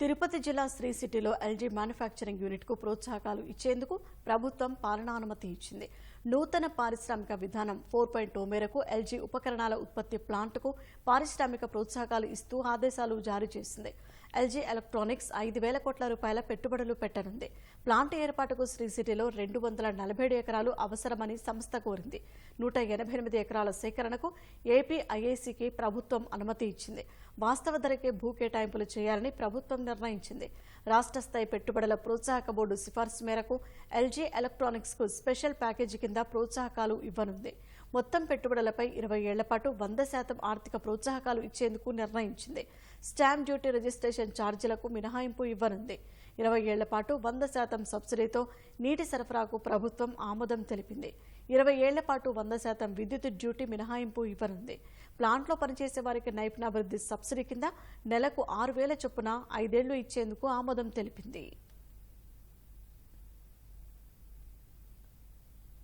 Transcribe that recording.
తిరుపతి జిల్లా శ్రీ సిటీలో LG manufacturing యూనిట్కు ప్రోత్సాహకాలు ఇచ్చేందుకు ప్రభుత్వం పాలనానుమతి ఇచ్చింది. నూతన పారిశ్రామిక విధానం ఫోర్ పాయింట్ టూ మేరకు ఎల్జీ ఉపకరణాల ఉత్పత్తి ప్లాంట్కు పారిశ్రామిక ప్రోత్సాహకాలు ఇస్తూ ఆదేశాలు జారీ చేసింది. ఎల్జీ ఎలక్ట్రానిక్స్ ఐదు వేల కోట్ల రూపాయల పెట్టుబడులు పెట్టనుంది. ప్లాంట్ ఏర్పాటుకు శ్రీ సిటీలో రెండు వందల నలభై ఏడు ఎకరాలు అవసరమని సంస్థ కోరింది. నూట ఎనభై ఎనిమిది ఎకరాల సేకరణకు ఏపీ ఐఐసికి ప్రభుత్వం అనుమతి ఇచ్చింది. వాస్తవ ధరకే భూ కేటాయింపులు చేయాలని ప్రభుత్వం నిర్ణయించింది. రాష్ట్ర స్థాయి పెట్టుబడుల ప్రోత్సాహక బోర్డు సిఫార్సు మేరకు ఎల్జీ ఎలక్ట్రానిక్స్కు స్పెషల్ ప్యాకేజీ కింద ప్రోత్సాహకాలు ఇవ్వనుంది. మొత్తం పెట్టుబడులపై ఇరవై ఏళ్ళ పాటు వంద శాతం ఆర్థిక ప్రోత్సాహకాలు ఇచ్చేందుకు నిర్ణయించింది. స్టాంప్ డ్యూటీ రిజిస్ట్రేషన్ ఛార్జీలకు మినహాయింపు ఇవ్వనుంది. ఇరవై ఏళ్ళ పాటు వంద శాతం సబ్సిడీతో నీటి సరఫరాకు ప్రభుత్వం ఆమోదం తెలిపింది. ఇరవై ఏళ్ళ పాటు వంద శాతం విద్యుత్ డ్యూటీ మినహాయింపు ఇవ్వనుంది. ప్లాంట్లో పనిచేసే వారికి నైపుణ్యాభివృద్ధి సబ్సిడీ కింద నెలకు ఆరు వేల చొప్పున ఐదేళ్ళు ఇచ్చేందుకు ఆమోదం తెలిపింది.